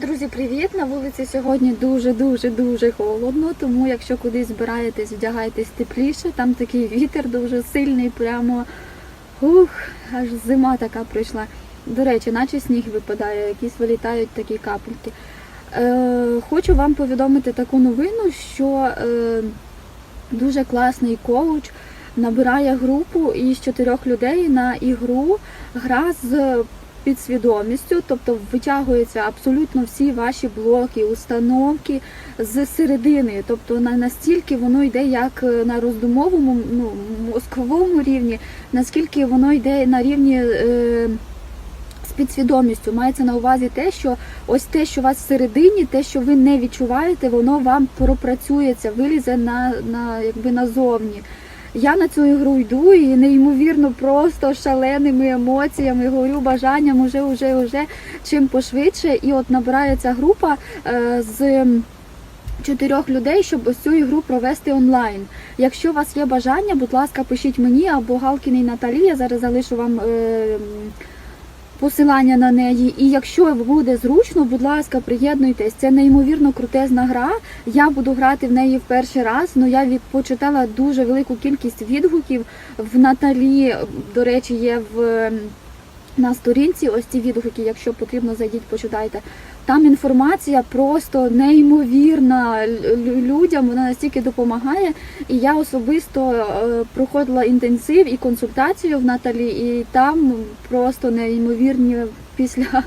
Друзі, привіт! На вулиці сьогодні дуже-дуже дуже холодно, тому якщо кудись збираєтесь, вдягайтесь тепліше. Там такий вітер дуже сильний, прямо ух, аж зима така прийшла. До речі, наче сніг випадає, якісь вилітають такі капельки. Е, хочу вам повідомити таку новину, що е, дуже класний коуч набирає групу із чотирьох людей на ігру. Гра з підсвідомістю, тобто витягуються абсолютно всі ваші блоки, установки з середини. Тобто настільки воно йде як на роздумовому, ну, мозковому рівні, наскільки воно йде на рівні. Е, підсвідомістю мається на увазі те, що ось те, що у вас всередині, те, що ви не відчуваєте, воно вам пропрацюється, вилізе на, на якби назовні. Я на цю ігру йду і неймовірно просто шаленими емоціями, горю бажанням уже, уже, уже чим пошвидше. І от набирається група е, з чотирьох людей, щоб ось цю ігру провести онлайн. Якщо у вас є бажання, будь ласка, пишіть мені або Галкіній Наталі, я зараз залишу вам. Е, Посилання на неї, і якщо буде зручно, будь ласка, приєднуйтесь. Це неймовірно крутезна гра. Я буду грати в неї в перший раз. Ну я від почитала дуже велику кількість відгуків в Наталі. До речі, є в на сторінці. Ось ці відгуки, якщо потрібно, зайдіть, почитайте. Там інформація просто неймовірна лю- людям. Вона настільки допомагає. І я особисто е, проходила інтенсив і консультацію в Наталі, і там просто неймовірні після.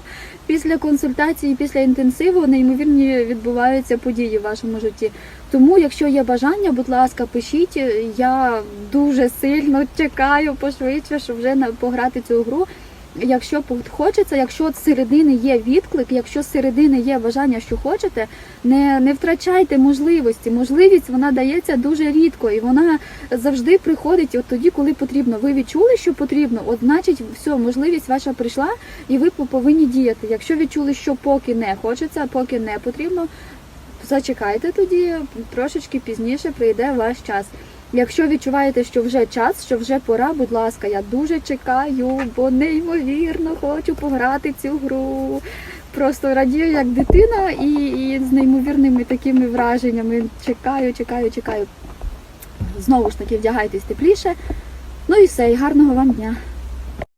Після консультації, після інтенсиву неймовірні відбуваються події в вашому житті. Тому, якщо є бажання, будь ласка, пишіть. Я дуже сильно чекаю пошвидше, щоб вже пограти цю гру. Якщо хочеться, якщо з середини є відклик, якщо з середини є бажання, що хочете, не, не втрачайте можливості. Можливість вона дається дуже рідко, і вона завжди приходить от тоді, коли потрібно. Ви відчули, що потрібно, от значить, все, можливість ваша прийшла, і ви повинні діяти. Якщо відчули, що поки не хочеться, поки не потрібно, зачекайте тоді, трошечки пізніше прийде ваш час. Якщо відчуваєте, що вже час, що вже пора, будь ласка, я дуже чекаю, бо неймовірно хочу пограти цю гру. Просто радію як дитина і, і з неймовірними такими враженнями. Чекаю, чекаю, чекаю. Знову ж таки, вдягайтесь тепліше. Ну і все, і гарного вам дня.